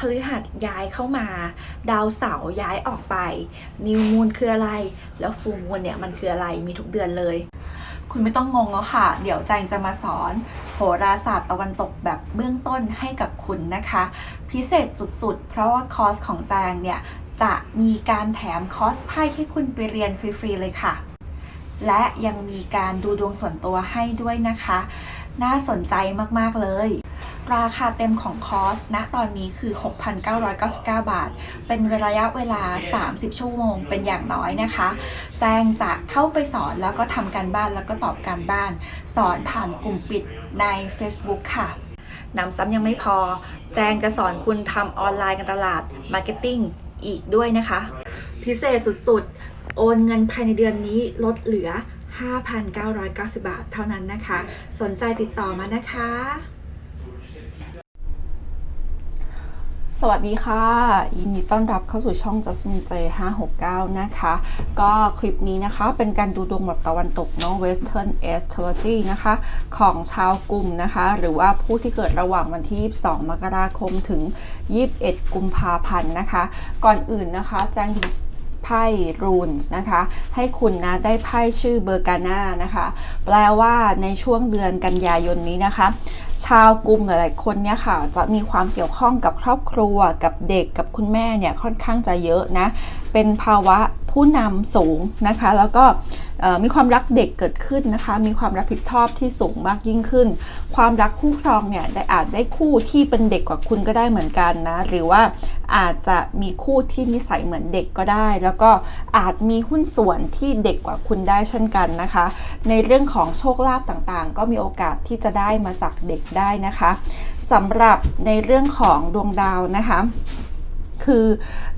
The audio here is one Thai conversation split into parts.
พฤหัสย้ายเข้ามา ดาวเสาร์ย้ายออกไป นิวมูนคืออะไร แล้วฟูมูนเนี่ยมันคืออะไรมีทุกเดือนเลย คุณไม่ต้องงงแล้วค่ะ เดี๋ยวแจงจะมาสอนโหราศาสตร์ตะวันตกแบบเบื้องต้นให้กับคุณนะคะ พิเศษสุดๆ เพราะว่าคอร์สของแจงเนี่ยจะมีการแถมคอร์สไพ่ให้คุณไปเรียนฟรีๆเลยค่ะ และยังมีการดูดวงส่วนตัวให้ด้วยนะคะ น่าสนใจมากๆเลย ราคาเต็มของคอร์สณตอนนี้คือ 6,999 บาท เป็นระยะเวลา 30 ชั่วโมง เป็นอย่างน้อยนะคะ แจงจะเข้าไปสอนแล้วก็ทำการบ้านแล้วก็ตอบการบ้าน สอนผ่านกลุ่มปิดใน Facebook ค่ะนำซ้ำยังไม่พอ แจงจะสอนคุณทำออนไลน์การตลาด Marketing อีกด้วยนะคะ พิเศษสุดๆ โอนเงินภายในเดือนนี้ลดเหลือ 5,990 บาทเท่านั้นนะคะ สนใจติดต่อมานะคะ สวัสดีค่ะ ยินดีต้อนรับเข้าสู่ช่อง Jasmine J 569 นะคะ ก็คลิปนี้นะคะเป็นการดูดวงแบบตะวันตกเนาะ Western Astrology นะคะ ของชาวกลุ่มนะคะ หรือว่าผู้ที่เกิดระหว่างวันที่ 22 มกราคมถึง 21 กุมภาพันธ์นะคะ ก่อนอื่นนะคะแจ้งไพ่รูนส์นะคะ ให้คุณนะได้ไพ่ชื่อเบอร์กาน่านะคะ แปลว่าในช่วงเดือนกันยายนนี้นะคะ ชาวกลุ่มหลายๆคนเนี่ยค่ะจะมีความเกี่ยวข้องกับครอบครัวกับเด็กกับคุณแม่เนี่ยค่อนข้างจะเยอะนะ เป็นภาวะผู้นำสูงนะคะ แล้วก็มีความรักเด็กเกิดขึ้นนะคะ มีความรับผิดชอบที่สูงมากยิ่งขึ้น ความรักคู่ครองเนี่ยได้อาจได้คู่ที่เป็นเด็กกว่าคุณก็ได้เหมือนกันนะ หรือว่าอาจจะมีคู่ที่นิสัยเหมือนเด็กก็ได้ แล้วก็อาจมีหุ้นส่วนที่เด็กกว่าคุณได้เช่นกันนะคะ ในเรื่องของโชคลาภต่างๆ ก็มีโอกาสที่จะได้มาจากเด็กได้นะคะสำหรับในเรื่องของดวงดาวนะคะ คือ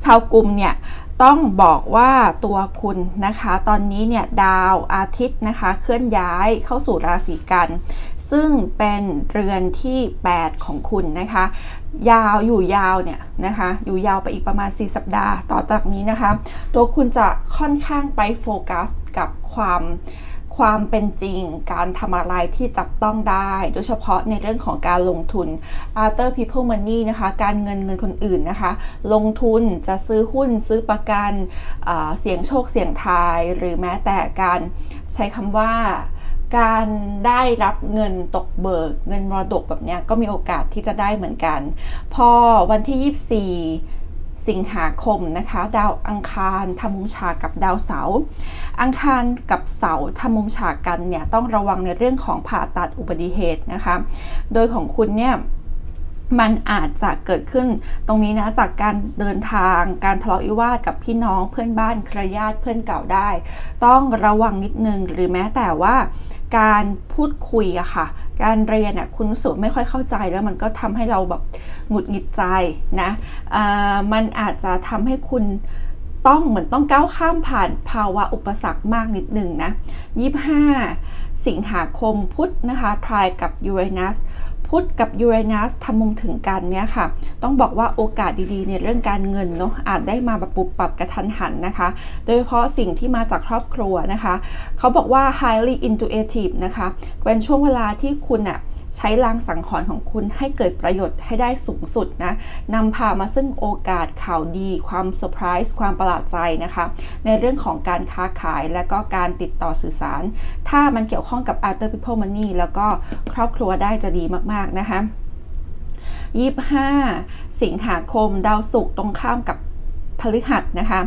ชาวกลุ่มเนี่ย ต้องบอกว่าตัวคุณนะคะ ตอนนี้เนี่ยดาวอาทิตย์นะคะ เคลื่อนย้ายเข้าสู่ราศีกัน ซึ่งเป็นเรือนที่ 8 ของคุณนะคะ ยาวอยู่ยาวเนี่ยนะคะ อยู่ยาวไปอีกประมาณ 4 สัปดาห์ต่อจากนี้นะคะ ตัวคุณจะค่อนข้างไปโฟกัสกับความ ความเป็นจริงการทำอะไรที่จับต้องได้ โดยเฉพาะในเรื่องของการลงทุน Other People Money นะคะ การเงินเงินคนอื่นนะคะ ลงทุนจะซื้อหุ้นซื้อประกันเสี่ยงโชคเสี่ยงทาย หรือแม้แต่การใช้คำว่าการได้รับเงินตกเบิก เงินมรดกแบบนี้ก็มีโอกาสที่จะได้เหมือนกัน พอวันที่ 24 สิงหาคมนะคะ ดาวอังคารทำมุมฉากกับดาวเสาร์อังคารกับเสาร์ทำมุมฉากกันเนี่ยต้องระวังในเรื่องของผ่าตัดอุบัติเหตุนะคะ โดยของคุณเนี่ยมันอาจจะเกิดขึ้นตรงนี้นะจากการเดินทางการทะเลาะวิวาทกับพี่น้องเพื่อนบ้านเครือญาติเพื่อนเก่าได้ ต้องระวังนิดนึงหรือแม้แต่ว่า การพูดคุยอะค่ะ การเรียนอะคุณรู้สึกไม่ค่อยเข้าใจแล้วมันก็ทำให้เราแบบหงุดหงิดใจนะมันอาจจะทำให้คุณต้องเหมือนต้องก้าวข้ามผ่านภาวะอุปสรรคมากนิดหนึ่งนะ 25 สิงหาคมพุธนะคะทรายกับยูเรนัส พุธกับยูเรนัสทำมุมถึงกันเนี่ยค่ะ ต้องบอกว่าโอกาสดีๆในเรื่องการเงินเนาะอาจได้มาแบบปรับปรับกระทันหันนะคะ โดยเฉพาะสิ่งที่มาจากครอบครัวนะคะ เขาบอกว่า highly intuitive นะคะเป็นช่วงเวลาที่คุณอะ ใช้ลางสังหรณ์ของคุณให้เกิดประโยชน์ให้ได้สูงสุดนะนำพามาซึ่งโอกาสข่าวดี ความเซอร์ไพรส์ความประหลาดใจนะคะ ในเรื่องของการค้าขายและก็การติดต่อสื่อสาร ถ้ามันเกี่ยวข้องกับ other people money แล้วก็ครอบครัวได้จะดีมาก ๆ นะคะ 25 สิงหาคมดาวศุกร์ตรงข้ามกับพฤหัสนะคะ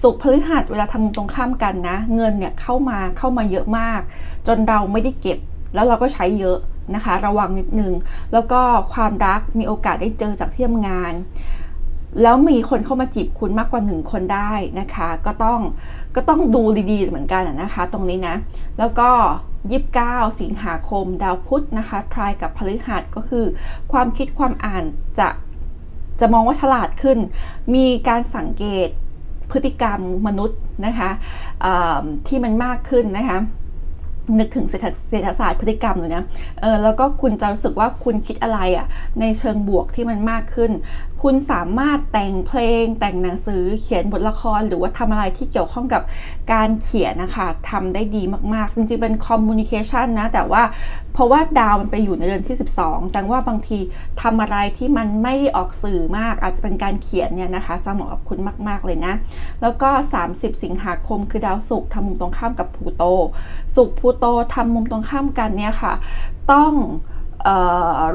ศุกร์พฤหัสเวลาทำตรงข้ามกันนะ เงินเนี่ยเข้ามาเข้ามาเยอะมาก จนเราไม่ได้เก็บ แล้วเราก็ใช้เยอะ นะคะ ระวังนิดนึง แล้วก็ความรักมีโอกาสได้เจอจากที่ทำงาน แล้วมีคนเข้ามาจีบคุณมากกว่าหนึ่งคนได้นะคะ ก็ต้องก็ต้องดูดีๆเหมือนกันนะคะ ตรงนี้นะ แล้วก็29สิงหาคม ดาวพุธนะคะทรายกับพฤหัสก็คือ ความคิดความอ่านจะจะมองว่าฉลาดขึ้น มีการสังเกตพฤติกรรมมนุษย์นะคะที่มันมากขึ้นนะคะ นึกถึงเศรษฐศรษฐศาสตร์พฤติกรรมเลยนะ เออแล้วก็คุณจะรู้สึกว่าคุณคิดอะไรอะ่ะในเชิงบวกที่มันมากขึ้น คุณสามารถแต่งเพลง แต่งหนังสือเขียนบทละคร หรือว่าทำอะไรที่เกี่ยวข้องกับการเขียนนะคะทำได้ดีมากๆ จริงๆเป็นคอมมูนิเคชันนะ แต่ว่าเพราะว่าดาวมันไปอยู่ในเดือนที่ 12 จังว่าบางทีทำอะไรที่มันไม่ได้ออกสื่อมาก อาจจะเป็นการเขียนเนี่ยนะคะ จะเหมาะกับคุณมากๆเลยนะ แล้วก็ 30 สิงหาคมคือดาวศุกร์ทำมุมตรงข้ามกับพลูโตศุกร์พลูโตทำมุมตรงข้ามกันเนี่ยค่ะ ต้อง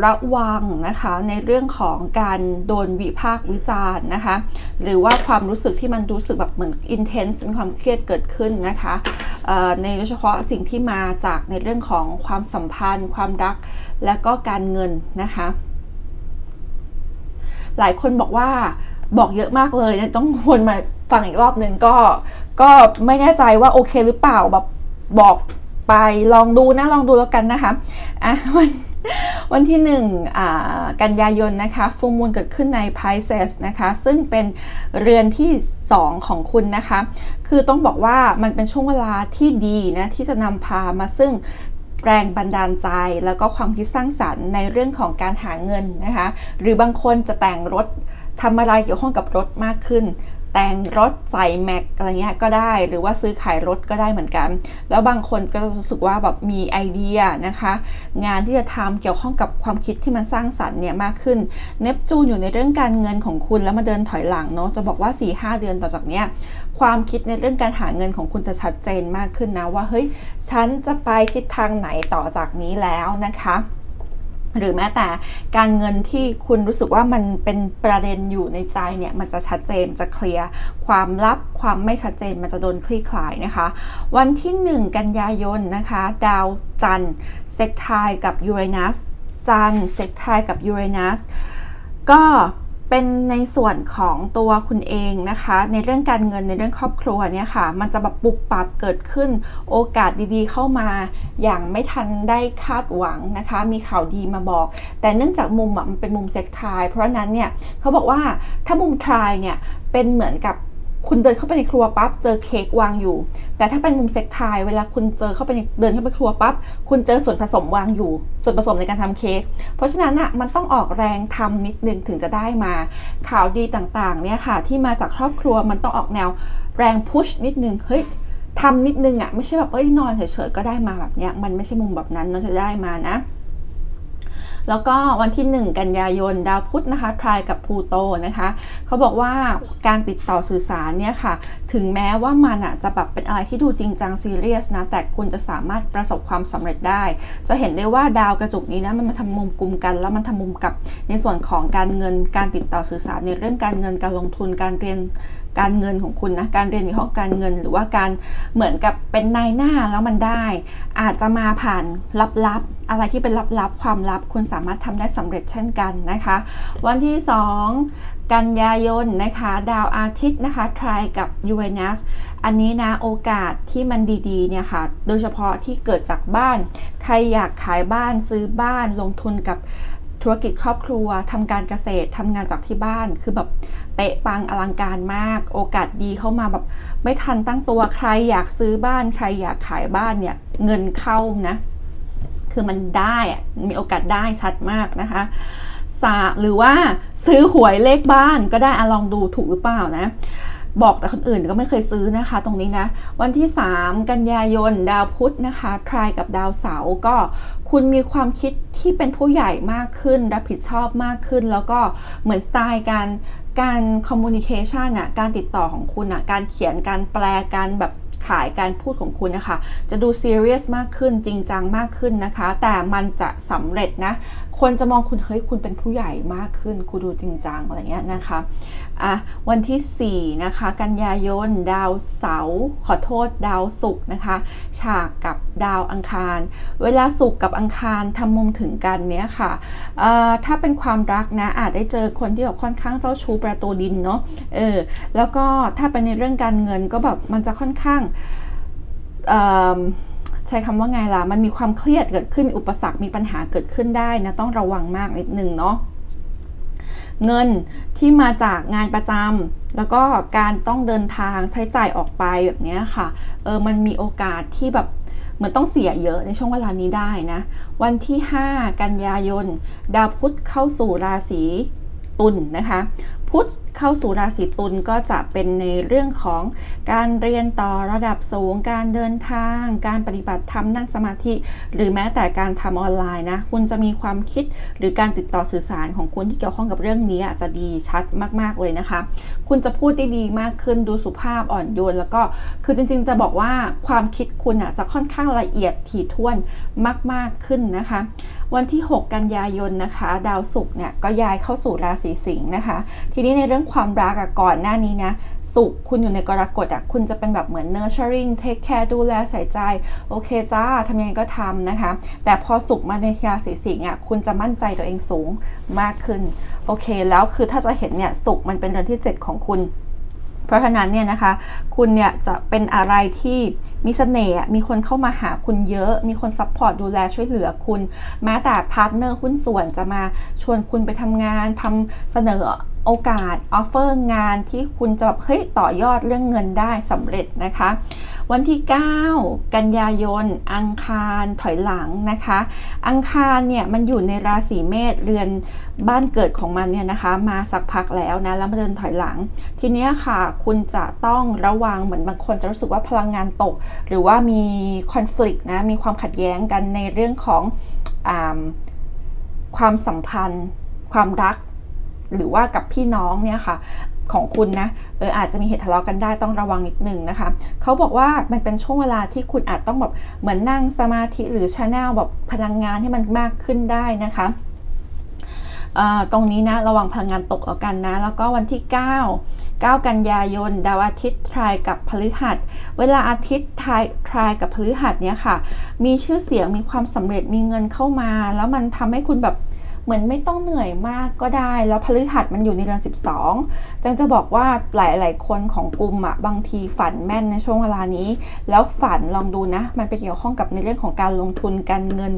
ระวังนะคะในเรื่องของการโดนวิพากษ์วิจารณ์นะคะ หรือว่าความรู้สึกที่มันรู้สึกแบบเหมือน intense มีความเครียดเกิดขึ้นนะคะในโดยเฉพาะสิ่งที่มาจากในเรื่องของความสัมพันธ์ ความรักและก็การเงินนะคะ หลายคนบอกว่าบอกเยอะมากเลยต้องวนมาฟังอีกรอบหนึ่งก็ก็ไม่แน่ใจว่าโอเคหรือเปล่าแบบบอก ไปลองดูนะลองดูแล้วกันนะคะอะวันวันที่หนึ่งอ่ากันยายนนะคะฟูมูลเกิดขึ้นใน Pisces นะคะ ซึ่งเป็นเรือนที่ 2 ของคุณนะคะ คือต้องบอกว่ามันเป็นช่วงเวลาที่ดีนะที่จะนำพามาซึ่งแรงบันดาลใจแล้วก็ความคิดสร้างสรรค์ในเรื่องของการหาเงินนะคะ หรือบางคนจะแต่งรถทำอะไรเกี่ยวข้องกับรถมากขึ้น แต่งรถใส่แม็กอะไรเงี้ยก็ได้ หรือว่าซื้อขายรถก็ได้เหมือนกัน แล้วบางคนก็รู้สึกว่าแบบมีไอเดียนะคะ งานที่จะทำเกี่ยวข้องกับความคิดที่มันสร้างสรรค์เนี่ยมากขึ้นเนปจูนอยู่ในเรื่องการเงินของคุณแล้วมาเดินถอยหลังเนาะจะบอกว่า4-5เดือนต่อจากเนี้ยความคิดในเรื่องการหาเงินของคุณจะชัดเจนมากขึ้นนะว่าเฮ้ยฉันจะไปทิศทางไหนต่อจากนี้แล้วนะคะ หรือแม้แต่การเงินที่คุณรู้สึกว่ามันเป็นประเด็นอยู่ในใจเนี่ยมันจะชัดเจนจะเคลียร์ความลับความไม่ชัดเจนมันจะโดนคลี่คลายนะคะ วันที่ 1 กันยายนนะคะ ดาวจันทร์เซกไทกับยูเรนัสจันทร์เซกไทกับยูเรนัสก็ เป็นในส่วนของตัวคุณเองนะคะ ในเรื่องการเงินในเรื่องครอบครัวเนี่ยค่ะ มันจะแบบปุบปับเกิดขึ้น โอกาสดีๆเข้ามา อย่างไม่ทันได้คาดหวังนะคะ มีข่าวดีมาบอก แต่เนื่องจากมุมอะมันเป็นมุมเซ็กทายเพราะฉะนั้นเนี่ยเขาบอกว่าถ้ามุมทรายเนี่ยเป็นเหมือนกับ คุณเดินเข้าไปในครัวปั๊บเจอเค้กวางอยู่ แต่ถ้าเป็นมุมเซ็กทายเวลาคุณเจอเข้าไปเดินเข้าไปครัวปั๊บคุณเจอส่วนผสมวางอยู่ ส่วนผสมในการทำเค้กเพราะฉะนั้นอะมันต้องออกแรงทำนิดนึงถึงจะได้มา ข่าวดีต่างๆเนี่ยค่ะ ที่มาจากครอบครัวมันต้องออกแนวแรงพุชนิดนึงเฮ้ยทำนิดนึงอะไม่ใช่แบบเอ้ยนอนเฉยๆก็ได้มาแบบเนี้ยมันไม่ใช่มุมแบบนั้นเราจะได้มานะ แล้วก็วันที่ 1 กันยายน ดาวพุธนะคะทรายกับพูโตนะคะเขาบอกว่าการติดต่อสื่อสารเนี่ยค่ะ ถึงแม้ว่ามันอะจะแบบเป็นอะไรที่ดูจริงจังซีเรียสนะ แต่คุณจะสามารถประสบความสำเร็จได้ จะเห็นได้ว่าดาวกระจุกนี้นะมันมาทำมุมกลุ่มกัน แล้วมันทำมุมกับในส่วนของการเงินการติดต่อสื่อสารในเรื่องการเงินการลงทุนการเรียน การเงินของคุณนะการเรียนเกี่ยวกับการเงิน หรือว่าการเหมือนกับเป็นนายหน้าแล้วมันได้ อาจจะมาผ่านลับๆ อะไรที่เป็นลับๆ ความลับ คุณสามารถทำได้สำเร็จเช่นกันนะคะ วันที่ 2 กันยายนนะคะ ดาวอาทิตย์นะคะทรายกับยูเรนัสอันนี้นะโอกาสที่มันดีๆเนี่ยค่ะ โดยเฉพาะที่เกิดจากบ้าน ใครอยากขายบ้านซื้อบ้านลงทุนกับ ธุรกิจครอบครัวทำการเกษตรทำงานจากที่บ้าน คือแบบเป๊ะปังอลังการมาก โอกาสดีเข้ามาแบบไม่ทันตั้งตัวใครอยากซื้อบ้าน ใครอยากขายบ้านเนี่ยเงินเข้านะ คือมันได้มีโอกาสได้ชัดมากนะคะสาหรือว่าซื้อหวยเลขบ้านก็ได้อลองดูถูกหรือเปล่านะ บอกแต่คนอื่นก็ไม่เคยซื้อนะคะ ตรงนี้นะ วันที่ 3 กันยายน ดาวพุธนะคะทรายกับดาวเสาร์ก็คุณมีความคิดที่เป็นผู้ใหญ่มากขึ้น รับผิดชอบมากขึ้น แล้วก็เหมือนสไตล์การการคอมมูนิเคชันอะการติดต่อของคุณอะการเขียนการแปลการแบบขายการพูดของคุณนะคะ จะดูซีเรียสมากขึ้นจริงจังมากขึ้นนะคะ แต่มันจะสำเร็จนะ คนจะมองคุณเฮ้ยคุณเป็นผู้ใหญ่มากขึ้น คุณดูจริงจังอะไรเงี้ยนะคะอะวันที่ 4 นะคะ กันยายน ดาวเสาร์ขอโทษดาวศุกร์นะคะ ฉากกับดาวอังคาร เวลาศุกร์กับอังคารทำมุมถึงกันเนี้ยค่ะเอ่อถ้าเป็นความรักนะอาจได้เจอคนที่แบบค่อนข้างเจ้าชู้ประตูดินเนาะเออแล้วก็ถ้าเป็นในเรื่องการเงินก็แบบมันจะค่อนข้างใช้คำว่าไงล่ะ มันมีความเครียดเกิดขึ้นมีอุปสรรคมีปัญหาเกิดขึ้นได้นะต้องระวังมากนิดนึงเนาะ เงินที่มาจากงานประจำแล้วก็การต้องเดินทางใช้จ่ายออกไปแบบนี้ค่ะเออมันมีโอกาสที่แบบเหมือนต้องเสียเยอะในช่วงเวลานี้ได้นะ วันที่ 5 กันยายน ดาวพุธเข้าสู่ราศีตุลนนะคะ พุธ เข้าสู่ราศีตุลก็จะเป็นในเรื่องของการเรียนต่อระดับสูง การเดินทาง การปฏิบัติธรรมนั่งสมาธิ หรือแม้แต่การทำออนไลน์นะ คุณจะมีความคิดหรือการติดต่อสื่อสารของคุณที่เกี่ยวข้องกับเรื่องนี้อาจจะดีชัดมากๆเลยนะคะ คุณจะพูดได้ดีมากขึ้นดูสุภาพอ่อนโยน แล้วก็คือจริงๆจะบอกว่าความคิดคุณอะจะค่อนข้างละเอียดถี่ถ้วนมาก ๆขึ้นนะคะ วันที่ 6 กันยายนนะคะ ดาวศุกร์เนี่ยก็ย้ายเข้าสู่ราศีสิงห์นะคะ ทีนี้ในเรื่องความรักอะก่อนหน้านี้นะศุกร์คุณอยู่ในกรกฎอะคุณจะเป็นแบบเหมือน nurturing take care ดูแลใส่ใจ โอเคจ้าทำยังไงก็ทำนะคะ แต่พอศุกร์มาในราศีสิงห์อะคุณจะมั่นใจตัวเองสูงมากขึ้น โอเค แล้วคือถ้าจะเห็นเนี่ยศุกร์มันเป็นเดือนที่ 7 ของคุณ เพราะฉะนั้นเนี่ยนะคะ คุณเนี่ยจะเป็นอะไรที่มีเสน่ห์มีคนเข้ามาหาคุณเยอะ มีคนซัพพอร์ตดูแลช่วยเหลือคุณ แม้แต่พาร์ทเนอร์หุ้นส่วนจะมาชวนคุณไปทำงานทำเสนอ โอกาสออฟเฟอร์งานที่คุณจะแบบเฮ้ยต่อยอดเรื่องเงินได้สำเร็จนะคะ วันที่ 9 กันยายน อังคารถอยหลังนะคะ อังคารเนี่ยมันอยู่ในราศีเมษเรือนบ้านเกิดของมันเนี่ยนะคะ มาสักพักแล้วนะแล้วมาเดินถอยหลัง ทีเนี้ยค่ะคุณจะต้องระวังเหมือนบางคนจะรู้สึกว่าพลังงานตก หรือว่ามีคอน FLICT นะมีความขัดแย้งกันในเรื่องของอความสัมพันธ์ ความรัก หรือว่ากับพี่น้องเนี่ยค่ะของคุณนะเอออาจจะมีเหตุทะเลาะกันได้ต้องระวังนิดนึงนะคะเขาบอกว่ามันเป็นช่วงเวลาที่คุณอาจต้องแบบเหมือนนั่งสมาธิหรือชาแนลแบบพลังงานให้มันมากขึ้นได้นะคะตรงนี้นะระวังพลังงานตกแล้วกันนะ แล้วก็วันที่ 9 9 กันยายน ดาวอาทิตย์ทรายกับพฤหัส เวลาอาทิตย์ทรายทรายกับพฤหัสเนี่ยค่ะ มีชื่อเสียงมีความสำเร็จมีเงินเข้ามา แล้วมันทำให้คุณแบบ เหมือนไม่ต้องเหนื่อยมากก็ได้ แล้วพฤหัสมันอยู่ในเดือน 12 จังจะบอกว่าหลายๆ คนของกลุ่มอะบางทีฝันแม่นในช่วงเวลานี้ แล้วฝันลองดูนะ มันไปเกี่ยวข้องกับในเรื่องของการลงทุนการเงิน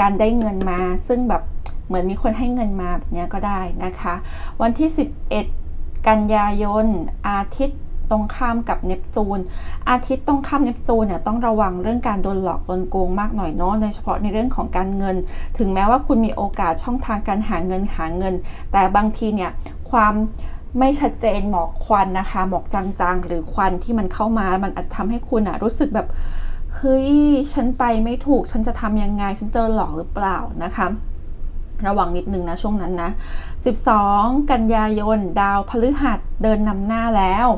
การได้เงินมา ซึ่งแบบเหมือนมีคนให้เงินมาแบบนี้ก็ได้นะคะ วันที่ 11 กันยายนอาทิตย์ ตรงข้ามกับเนปจูน อาทิตย์ตรงข้ามเนปจูนเนี่ยต้องระวังเรื่องการโดนหลอกโดนโกงมากหน่อยเนาะโดยเฉพาะในเรื่องของการเงิน ถึงแม้ว่าคุณมีโอกาสช่องทางการหาเงินหาเงิน แต่บางทีเนี่ยความไม่ชัดเจนหมอกควันนะคะ หมอกจางๆ หรือควันที่มันเข้ามา มันอาจจะทำให้คุณอะรู้สึกแบบเฮ้ยฉันไปไม่ถูกฉันจะทำยังไงฉันเจอหลอกหรือเปล่านะคะระวังนิดนึงนะช่วงนั้นนะ 12 กันยายน ดาวพฤหัสเดินนำหน้าแล้ว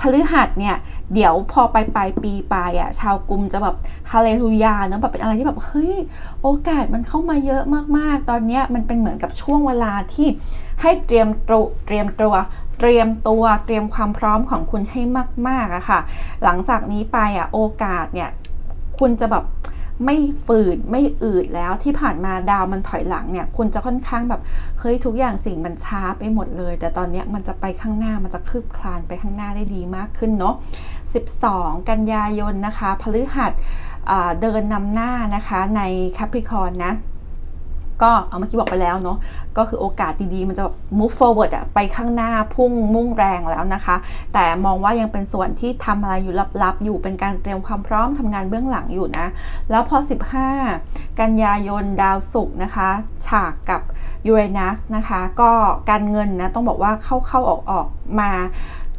พฤหัสเนี่ย เดี๋ยวพอไปปลายปีปลายอะ่ะชาวกลุ่มจะแบบฮาเลลูยาเนะแบบเป็นอะไรที่แบบเฮ้ยโอกาสมันเข้ามาเยอะมากๆ ตอนนี้มันเป็นเหมือนกับช่วงเวลาที่ให้เตรียมตัวเตรียมตัวเตรียมตัวเตรียมความพร้อมของคุณให้มากๆอะค่ะ หลังจากนี้ไปอะโอกาสเนี่ยคุณจะแบบ ไม่ฝืดไม่อืดแล้วที่ผ่านมาดาวมันถอยหลังเนี่ย คุณจะค่อนข้างแบบเฮ้ยทุกอย่างสิ่งมันช้าไปหมดเลย แต่ตอนนี้มันจะไปข้างหน้ามันจะคืบคลานไปข้างหน้าได้ดีมากขึ้นเนาะ12 กันยายนนะคะพฤหัสเดินนำหน้านะคะในแคปริคอนนะ ก็เอาเมื่อกี้บอกไปแล้วเนาะก็คือโอกาสดีๆ มันจะแบบ move forward อะไปข้างหน้าพุ่งมุ่งแรงแล้วนะคะ แต่มองว่ายังเป็นส่วนที่ทำอะไรอยู่ลับๆ อยู่เป็นการเตรียมความพร้อมทำงานเบื้องหลังอยู่นะ แล้วพอ 15 กันยายนดาวศุกร์นะคะ ฉากกับยูเรนัสนะคะ ก็การเงินนะ ต้องบอกว่าเข้าๆออกๆมา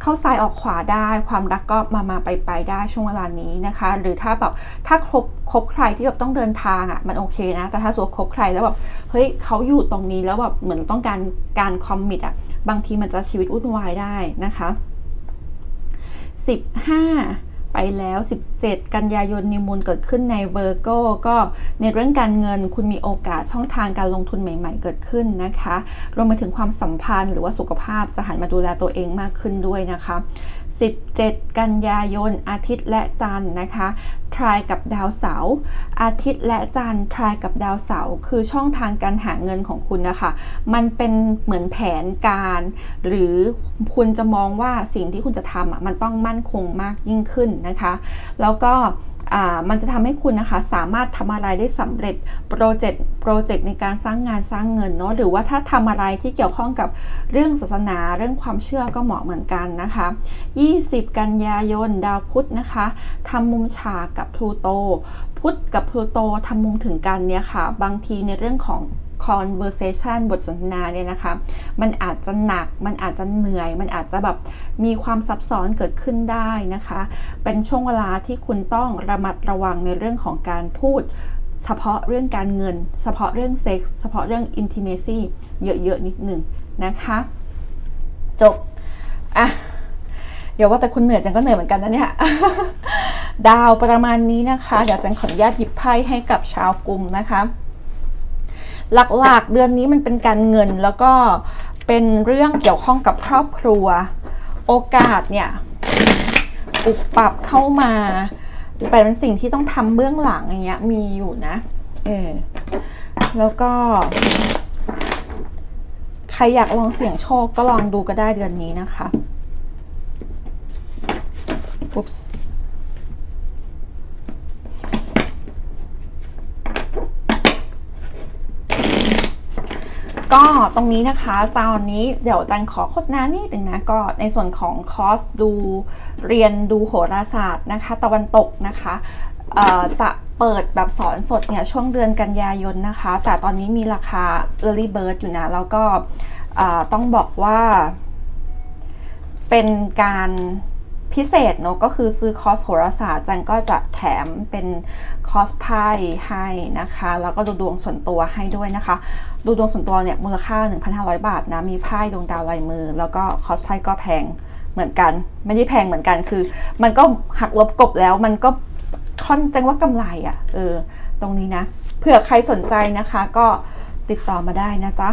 เข้าซ้ายออกขวาได้ ความรักก็มามาไปไปได้ช่วงเวลานี้นะคะ หรือถ้าแบบถ้าครบคบใครที่แบบต้องเดินทางอะ่ะมันโอเคนะ แต่ถ้าสมมติคบใครแล้วแบบเฮ้ยเขาอยู่ตรงนี้แล้วแบบเหมือนต้องการการคอมมิตอะบางทีมันจะชีวิตวุ่นวายได้นะคะ 15 ไปแล้ว 17 กันยายนนิวมูลเกิดขึ้นในเวอร์โกก็ในเรื่องการเงินคุณมีโอกาสช่องทางการลงทุนใหม่ ๆ เกิดขึ้นนะคะ รวมไปถึงความสัมพันธ์หรือว่าสุขภาพจะหันมาดูแลตัวเองมากขึ้นด้วยนะคะ17 กันยายน อาทิตย์และจันทร์นะคะทรายกับดาวเสาร์อาทิตย์และจันทร์ทรายกับดาวเสาร์คือช่องทางการหาเงินของคุณนะคะ มันเป็นเหมือนแผนการ หรือคุณจะมองว่าสิ่งที่คุณจะทำอะมันต้องมั่นคงมากยิ่งขึ้นนะคะ แล้วก็มันจะทำให้คุณนะคะสามารถทำอะไรได้สำเร็จโปรเจกต์โปรเจกต์ในการสร้างงานสร้างเงินเนาะหรือว่าถ้าทำอะไรที่เกี่ยวข้องกับเรื่องศาสนาเรื่องความเชื่อก็เหมาะเหมือนกันนะคะ 20 กันยายนดาวพุธนะคะทำมุมฉากกับพลูโตพุธกับพลูโตทำมุมถึงกันเนี่ยค่ะ บางทีในเรื่องของ conversation บทสนทนาเนี่ยนะคะ มันอาจจะหนัก มันอาจจะเหนื่อย มันอาจจะแบบมีความซับซ้อนเกิดขึ้นได้นะคะ เป็นช่วงเวลาที่คุณต้องระมัดระวังในเรื่องของการพูดเฉพาะเรื่องการเงิน เฉพาะเรื่องเซ็กส์เฉพาะเรื่อง intimacy เยอะ ๆ นิดหนึ่งนะคะ จบ อะเดี๋ยวว่าแต่คุณเหนื่อยจังก็เหนื่อยเหมือนกันนะเนี่ยดาวประมาณนี้นะคะ เดี๋ยวจังขออนุญาตหยิบไพ่ให้กับชาวกลุ่มนะคะ หลักๆเดือนนี้มันเป็นการเงินแล้วก็เป็นเรื่องเกี่ยวข้องกับครอบครัว โอกาสเนี่ยปุปรับเข้ามาแต่เป็นสิ่งที่ต้องทำเบื้องหลังอย่างเงี้ยมีอยู่นะเออแล้วก็ ใครอยากลองเสี่ยงโชคก็ลองดูก็ได้เดือนนี้นะคะอุ๊บ ส์ก็ตรงนี้นะคะจาวันนี้เดี๋ยวจันขอโฆษณานิดหนึ่งนะก็ในส่วนของคอร์สดูเรียนดูโหราศาสตร์นะคะ ตะวันตกนะคะจะเปิดแบบสอนสดเนี่ยช่วงเดือนกันยายนนะคะ แต่ตอนนี้มีราคา Early Bird อยู่นะ แล้วก็ต้องบอกว่าเป็นการ พิเศษเนอะก็คือซื้อคอร์สโหราศาสตร์จันก็จะแถมเป็นคอร์สไพ่ให้นะคะ แล้วก็ดูดวงส่วนตัวให้ด้วยนะคะ ดูดวงส่วนตัวเนี่ยมูลค่า 1,500 บาทนะ มีไพ่ดวงดาวลายมือ แล้วก็คอสไพ่ก็แพงเหมือนกัน ไม่ได้แพงเหมือนกันคือ มันก็หักลบกบแล้วมันก็ค่อนจังว่ากำไรอะ่ะเออตรงนี้นะ เผื่อใครสนใจนะคะก็ติดต่อมาได้นะจ๊ะ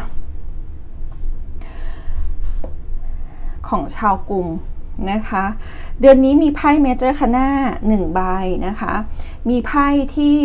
ของชาวกลุ่ม นะคะ เดือนนี้มีไพ่เมเจอร์คาน่าหนึ่งใบนะคะ มีไพ่ที่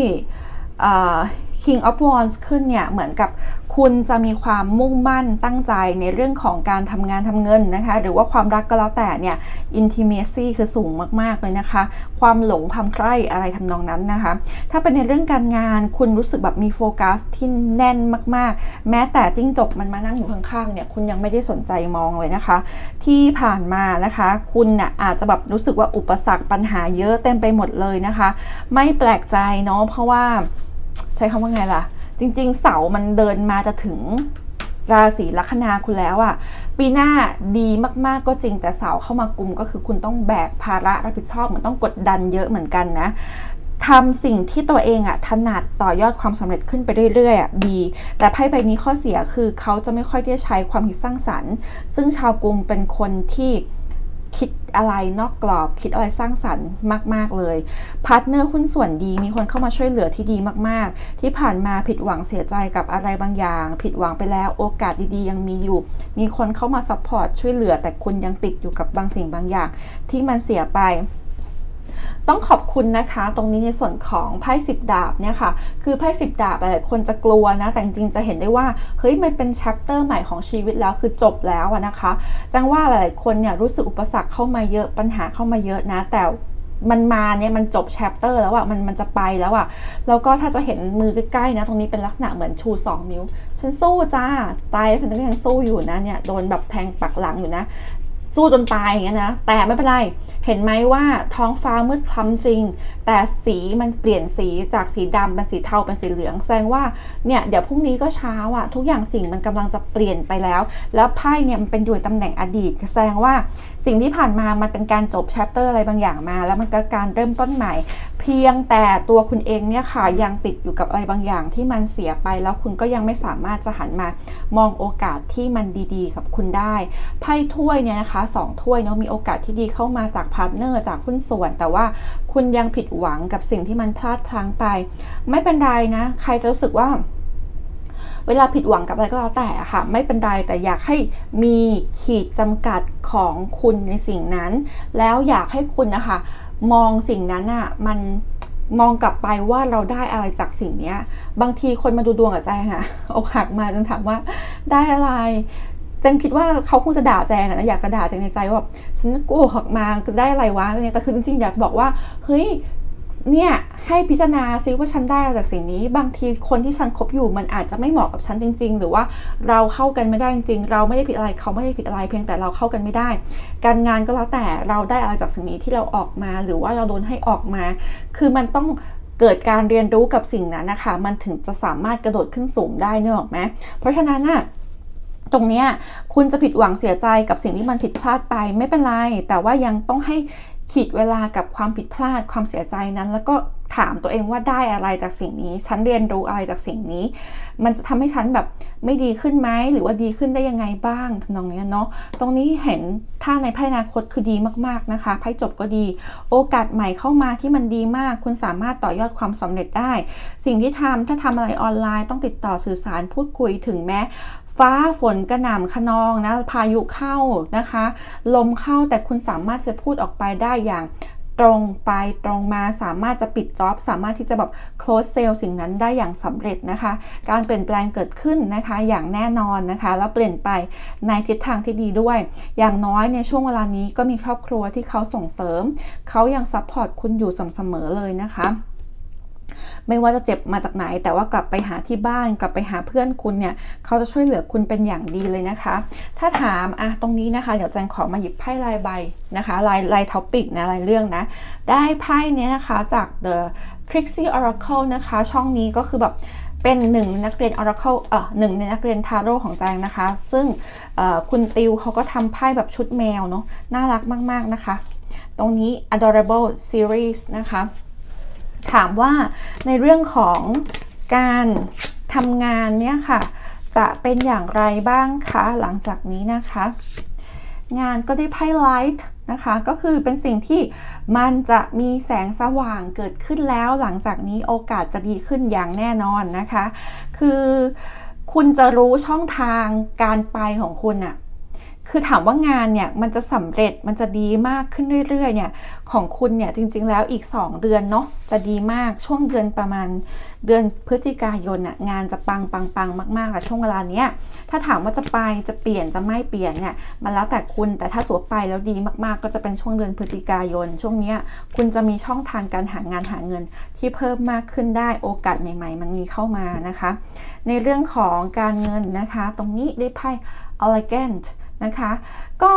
King of Wands ขึ้นเนี่ยเหมือนกับคุณจะมีความมุ่งมั่นตั้งใจในเรื่องของการทำงานทำเงินนะคะ หรือว่าความรักก็แล้วแต่เนี่ย intimacy คือสูงมากๆเลยนะคะ ความหลงความใคร่อะไรทำนองนั้นนะคะ ถ้าเป็นในเรื่องการงานคุณรู้สึกแบบมีโฟกัสที่แน่นมากๆ แม้แต่จิ้งจกมันมานั่งอยู่ข้างๆเนี่ยคุณยังไม่ได้สนใจมองเลยนะคะ ที่ผ่านมานะคะ คุณน่ะอาจจะแบบรู้สึกว่าอุปสรรคปัญหาเยอะเต็มไปหมดเลยนะคะ ไม่แปลกใจเนาะเพราะว่า ใช้คำว่าไงล่ะ จริง ๆ เสามันเดินมาจะถึงราศีลัคนาคุณแล้วอะ่ะปีหน้าดีมากๆก็จริงแต่เสาเข้ามากลุ่มก็คือคุณต้องแบกภาระรับผิดชอบเหมือนต้องกดดันเยอะเหมือนกันนะทำสิ่งที่ตัวเองอะถนัดต่อยอดความสำเร็จขึ้นไปเรื่อยๆอะดี แต่ไพ่ใบนี้ข้อเสียคือเขาจะไม่ค่อยได้ใช้ความคิดสร้างสรรค์ ซึ่งชาวกลุ่มเป็นคนที่ คิดอะไรนอกกรอบ คิดอะไรสร้างสรรค์มาก ๆ เลยพาร์ทเนอร์หุ้นส่วนดีมีคนเข้ามาช่วยเหลือที่ดีมาก ๆ ที่ผ่านมาผิดหวังเสียใจกับอะไรบางอย่าง ผิดหวังไปแล้วโอกาสดี ๆ ยังมีอยู่ มีคนเข้ามาซัพพอร์ตช่วยเหลือ แต่คุณยังติดอยู่กับบางสิ่งบางอย่าง ที่มันเสียไป ต้องขอบคุณนะคะ ตรงนี้ในส่วนของไพ่สิบดาบเนี่ยค่ะ คือไพ่สิบดาบหลายคนจะกลัวนะ แต่จริงๆจะเห็นได้ว่า เฮ้ย มันเป็นแชปเตอร์ใหม่ของชีวิตแล้ว คือจบแล้วนะคะ จังว่าหลายๆคนเนี่ยรู้สึกอุปสรรคเข้ามาเยอะ ปัญหาเข้ามาเยอะนะ แต่มันมาเนี่ยมันจบแชปเตอร์แล้วอะมันมันจะไปแล้วอะแล้วก็ถ้าจะเห็นมือใกล้ๆนะ ตรงนี้เป็นลักษณะเหมือนชู 2 นิ้ว ฉันสู้จ้า ตายแล้วฉันก็ยังสู้อยู่นะเนี่ย โดนแบบแทงปักหลังอยู่นะ สู้จนตายอย่างเงี้ยนะแต่ไม่เป็นไร เห็นไหมว่าท้องฟ้ามืดคล้ำจริง แต่สีมันเปลี่ยนสีจากสีดำเป็นสีเทาเป็นสีเหลืองแสดงว่าเนี่ยเดี๋ยวพรุ่งนี้ก็เช้าอะทุกอย่างสิ่งมันกำลังจะเปลี่ยนไปแล้ว แล้วไพ่เนี่ยมันเป็นอยู่ในตำแหน่งอดีต แสดงว่าสิ่งที่ผ่านมามันเป็นการจบแชปเตอร์อะไรบางอย่างมา แล้วมันก็การเริ่มต้นใหม่ เพียงแต่ตัวคุณเองเนี่ยค่ะยังติดอยู่กับอะไรบางอย่างที่มันเสียไปแล้วคุณก็ยังไม่สามารถจะหันมามองโอกาสที่มันดีๆ กับคุณได้ไพ่ถ้วยเนี่ยนะคะสองถ้วยเนาะมีโอกาสที่ดีเข้ามาจากพาร์ทเนอร์จากหุ้นส่วน แต่ว่าคุณยังผิดหวังกับสิ่งที่มันพลาดพลั้งไป ไม่เป็นไรนะ ใครจะรู้สึกว่าเวลาผิดหวังกับอะไรก็แล้วแต่ค่ะ ไม่เป็นไรแต่อยากให้มีขีดจำกัดของคุณในสิ่งนั้น แล้วอยากให้คุณนะคะ มองสิ่งนั้นอะมันมองกลับไปว่าเราได้อะไรจากสิ่งนี้ บางทีคนมาดูดวงกับใจค่ะอกหักมาจนถามว่าได้อะไร แจงคิดว่าเขาคงจะด่าแจงอะนะอยากจะด่าแจงในใจว่าแบบฉันโกหกมาจะได้อะไรวะอะไรเงี้ยแต่คือจริงๆอยากจะบอกว่าเฮ้ยเนี่ยให้พิจารณาซิว่าฉันได้อะไรจากสิ่งนี้ บางทีคนที่ฉันคบอยู่มันอาจจะไม่เหมาะกับฉันจริง ๆ หรือว่าเราเข้ากันไม่ได้จริง ๆ เราไม่ได้ผิดอะไรเขาไม่ได้ผิดอะไร เพียงแต่เราเข้ากันไม่ได้ การงานก็แล้วแต่เราได้อะไรจากสิ่งนี้ที่เราออกมา หรือว่าเราโดนให้ออกมา คือมันต้องเกิดการเรียนรู้กับสิ่งนั้นนะคะ มันถึงจะสามารถกระโดดขึ้นสูงได้เนกออกไหมเพราะฉะนั้นน่ะ ตรงนี้คุณจะผิดหวังเสียใจกับสิ่งที่มันผิดพลาดไปไม่เป็นไร แต่ว่ายังต้องให้ขีดเวลากับความผิดพลาดความเสียใจนั้น แล้วก็ถามตัวเองว่าได้อะไรจากสิ่งนี้ ฉันเรียนรู้อะไรจากสิ่งนี้ มันจะทำให้ฉันแบบไม่ดีขึ้นไหมหรือว่าดีขึ้นได้ยังไงบ้างทำนองเนี้ยเนาะตรงนี้เห็นถ้าในภายอนาคตคือดีมากๆนะคะไพ่จบก็ดี โอกาสใหม่เข้ามาที่มันดีมาก คุณสามารถต่อยอดความสำเร็จได้ สิ่งที่ทำถ้าทำอะไรออนไลน์ ต้องติดต่อสื่อสารพูดคุยถึงแม้ ฟ้าฝนกระหน่ำคะนองนะพายุเข้านะคะ ลมเข้าแต่คุณสามารถจะพูดออกไปได้อย่างตรงไปตรงมาสามารถจะปิดจ็อบ สามารถที่จะแบบ close sale สิ่งนั้นได้อย่างสำเร็จนะคะ การเปลี่ยนแปลงเกิดขึ้นนะคะอย่างแน่นอนนะคะ แล้วเปลี่ยนไปในทิศทางที่ดีด้วย อย่างน้อยในช่วงเวลานี้ก็มีครอบครัวที่เขาส่งเสริม เขายังซัพพอร์ตคุณอยู่สเสมอเลยนะคะ ไม่ว่าจะเจ็บมาจากไหน แต่ว่ากลับไปหาที่บ้านกลับไปหาเพื่อนคุณเนี่ยเขาจะช่วยเหลือคุณเป็นอย่างดีเลยนะคะ ถ้าถามอะตรงนี้นะคะเดี๋ยวแจงขอมาหยิบไพ่ลายใบนะคะลายลายท็อปิกนะลายเรื่องนะ ได้ไพ่เนี้ยนะคะจาก The Trixie Oracle นะคะ ช่องนี้ก็คือแบบเป็นหนึ่งนนักเรียน Oracle เอ่อหนึ่งในนักเรียนทาโร่ของแจงนะคะ ซึ่งคุณติวเขาก็ทำไพ่แบบชุดแมวเนาะน่ารักมาก ๆ นะคะ ตรงนี้ Adorable Series นะคะ ถามว่าในเรื่องของการทำงานเนี่ยค่ะ จะเป็นอย่างไรบ้างคะหลังจากนี้นะคะ งานก็ได้ไพ่ไลท์นะคะก็คือเป็นสิ่งที่มันจะมีแสงสว่างเกิดขึ้นแล้ว หลังจากนี้โอกาสจะดีขึ้นอย่างแน่นอนนะคะ คือคุณจะรู้ช่องทางการไปของคุณอะ คือถามว่างานเนี่ยมันจะสำเร็จมันจะดีมากขึ้นเรื่อยๆเนี่ยของคุณเนี่ยจริงๆแล้วอีก 2 เดือนเนาะจะดีมากช่วงเดือนประมาณเดือนพฤศจิกายนน่ะงานจะปังปังปังมากๆอะช่วงเวลาเนี้ยถ้าถามว่าจะไปจะเปลี่ยนจะไม่เปลี่ยนเนี่ยมันแล้วแต่คุณแต่ถ้าสวไปแล้วดีมากๆ ก็จะเป็นช่วงเดือนพฤศจิกายน ช่วงเนี้ยคุณจะมีช่องทางการหางานหาเงิน ที่เพิ่มมากขึ้นได้โอกาสใหม่ ๆ มันมีเข้ามานะคะ ในเรื่องของการเงินนะคะ ตรงนี้ได้ไพ่ elegant นะคะ ก็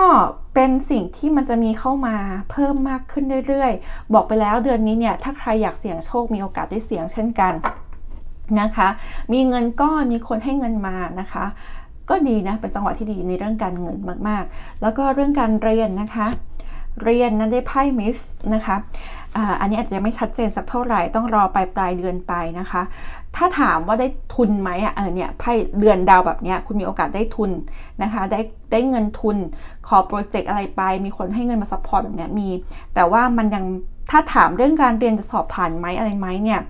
เป็นสิ่งที่มันจะมีเข้ามาเพิ่มมากขึ้นเรื่อยๆ บอกไปแล้วเดือนนี้เนี่ย ถ้าใครอยากเสี่ยงโชคมีโอกาสได้เสี่ยงเช่นกันนะคะ มีเงินก้อนมีคนให้เงินมานะคะ ก็ดีนะ เป็นจังหวะที่ดีในเรื่องการเงินมากๆ แล้วก็เรื่องการเรียนนะคะ เรียนนั้นได้ไพ่มิสนะคะอันนี้อาจจะไม่ชัดเจนสักเท่าไหร่ต้องรอไปปลายเดือนไปนะคะ ถ้าถามว่าได้ทุนไหมอะเออเนี่ยไพ่เดือนดาวแบบเนี้ยคุณมีโอกาสได้ทุนนะคะ ได้ได้เงินทุนขอโปรเจกต์อะไรไป มีคนให้เงินมาซัพพอร์ตแบบเนี้ยมี แต่ว่ามันยังถ้าถามเรื่องการเรียนจะสอบผ่านไหมอะไรไหมเนี่ย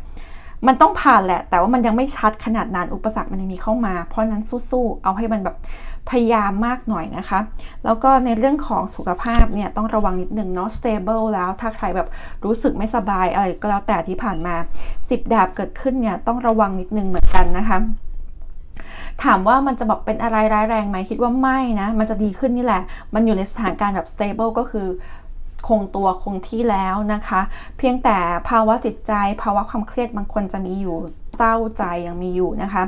มันต้องผ่านแหละ แต่ว่ามันยังไม่ชัดขนาดนั้นอุปสรรคมันยังมีเข้ามา เพราะนั้นสู้ๆเอาให้มันแบบ พยายามมากหน่อยนะคะ แล้วก็ในเรื่องของสุขภาพเนี่ยต้องระวังนิดนึงเนาะ stable แล้ว ถ้าใครแบบรู้สึกไม่สบายอะไรก็แล้วแต่ที่ผ่านมา 10 ดาบเกิดขึ้นเนี่ยต้องระวังนิดนึงเหมือนกันนะคะถามว่ามันจะบอกเป็นอะไรร้ายแรงไหมคิดว่าไม่นะ มันจะดีขึ้นนี่แหละ มันอยู่ในสถานการณ์แบบ stable ก็คือคงตัวคงที่แล้วนะคะ เพียงแต่ภาวะจิตใจภาวะความเครียดบางคนจะมีอยู่ เศร้าใจยังมีอยู่นะคะ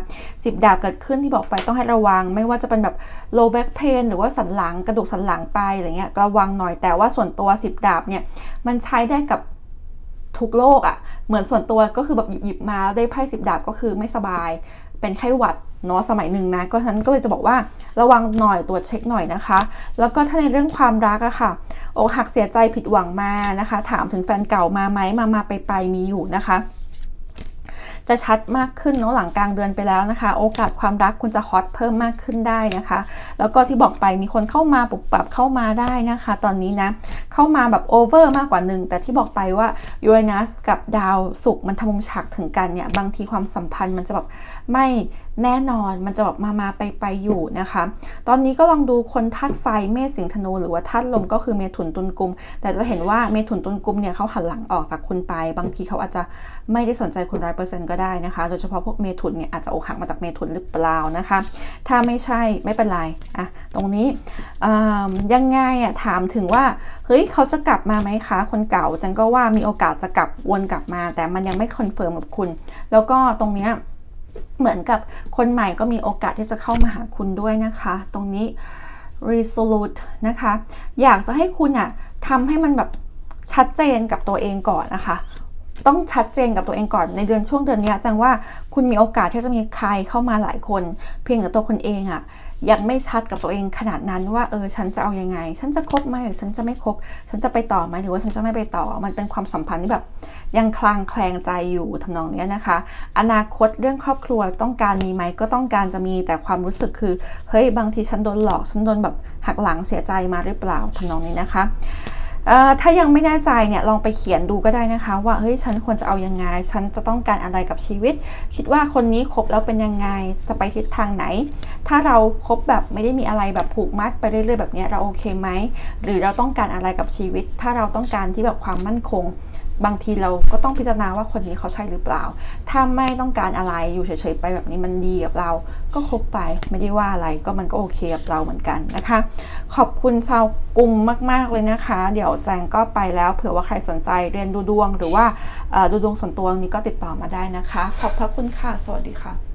สิบดาบเกิดขึ้นที่บอกไปต้องให้ระวัง ไม่ว่าจะเป็นแบบ low back pain หรือว่าสันหลังกระดูกสันหลังไปอะไรเงี้ยระวังหน่อยแต่ว่าส่วนตัวสิบดาบเนี่ยมันใช้ได้กับทุกโรคอะ่ะ เหมือนส่วนตัวก็คือแบบหยิบมาได้ไพ่สิบดาบก็คือไม่สบาย เป็นไข้หวัดเนาะสมัยหนึ่งนะ ก็ฉะนั้นก็เลยจะบอกว่าระวังหน่อยตรวจเช็คหน่อยนะคะ แล้วก็ถ้าในเรื่องความรักอะค่ะอกหักเสียใจผิดหวังมานะคะ ถามถึงแฟนเก่ามาไหมมามาไปไปมีอยู่นะคะ จะชัดมากขึ้นเนาะหลังกลางเดือนไปแล้วนะคะ โอกาสความรักคุณจะฮอตเพิ่มมากขึ้นได้นะคะ แล้วก็ที่บอกไปมีคนเข้ามาปุบปับเข้ามาได้นะคะ ตอนนี้นะเข้ามาแบบโอเวอร์มากกว่าหนึ่งแต่ที่บอกไปว่ายูเรนัสกับดาวศุกร์มันทำมุมฉากถึงกันเนี่ยบางทีความสัมพันธ์มันจะแบบ ไม่แน่นอนมันจะแบบมามาไปไปอยู่นะคะ ตอนนี้ก็ลองดูคนธาตุไฟเมษสิงธนู หรือว่าธาตุลมก็คือเมถุนตุลกุม แต่จะเห็นว่าเมถุนตุลกุมเนี่ยเขาหันหลังออกจากคุณไป บางทีเขาอาจจะไม่ได้สนใจคุณร้อยเปอร์เซ็นต์ก็ได้นะคะ โดยเฉพาะพวกเมถุนเนี่ยอาจจะอกหักมาจากเมถุนหรือเปล่านะคะ ถ้าไม่ใช่ไม่เป็นไรอะตรงนี้ยังไงอะถามถึงว่าเฮ้ยเขาจะกลับมาไหมคะคนเก่าจันก็ว่ามีโอกาสจะกลับวนกลับมา แต่มันยังไม่คอนเฟิร์มกับคุณ แล้วก็ตรงเนี้ย เหมือนกับคนใหม่ก็มีโอกาสที่จะเข้ามาหาคุณด้วยนะคะ ตรงนี้ resolute นะคะ อยากจะให้คุณอะทำให้มันแบบชัดเจนกับตัวเองก่อนนะคะ ต้องชัดเจนกับตัวเองก่อนในเดือนช่วงเดือนนี้จังว่าคุณมีโอกาสที่จะมีใครเข้ามาหลายคน เพียงแต่ตัวคุณเองอะยังไม่ชัดกับตัวเองขนาดนั้นว่าเออฉันจะเอายังไง ฉันจะคบไหมหรือฉันจะไม่คบ ฉันจะไปต่อไหมหรือว่าฉันจะไม่ไปต่อ มันเป็นความสัมพันธ์ที่แบบ ยังคลางแคลงใจอยู่ทำนองนี้นะคะ อนาคตเรื่องครอบครัวต้องการมีไหมก็ต้องการจะมีแต่ความรู้สึกคือเฮ้ยบางทีฉันโดนหลอกฉันโดนแบบหักหลังเสียใจมาหรือเปล่าทำนองนี้นะคะถ้ายังไม่แน่ใจเนี่ยลองไปเขียนดูก็ได้นะคะ ว่าเฮ้ยฉันควรจะเอายังไง ฉันจะต้องการอะไรกับชีวิต คิดว่าคนนี้คบแล้วเป็นยังไงจะไปทิศทางไหน ถ้าเราคบแบบไม่ได้มีอะไรแบบผูกมัดไปเรื่อยๆแบบนี้เราโอเคไหมหรือเราต้องการอะไรกับชีวิต ถ้าเราต้องการที่แบบความมั่นคง บางทีเราก็ต้องพิจารณาว่าคนนี้เขาใช่หรือเปล่า ถ้าไม่ต้องการอะไรอยู่เฉยๆไปแบบนี้มันดีกับเรา ก็คบไปไม่ได้ว่าอะไรก็มันก็โอเคกับเราเหมือนกันนะคะ ขอบคุณชาวกลุ่มมากๆเลยนะคะ เดี๋ยวแจงก็ไปแล้วเผื่อว่าใครสนใจเรียนดูดวง หรือว่าดูดวงส่วนตัวนี้ก็ติดต่อมาได้นะคะ ขอบพระคุณค่ะ สวัสดีค่ะ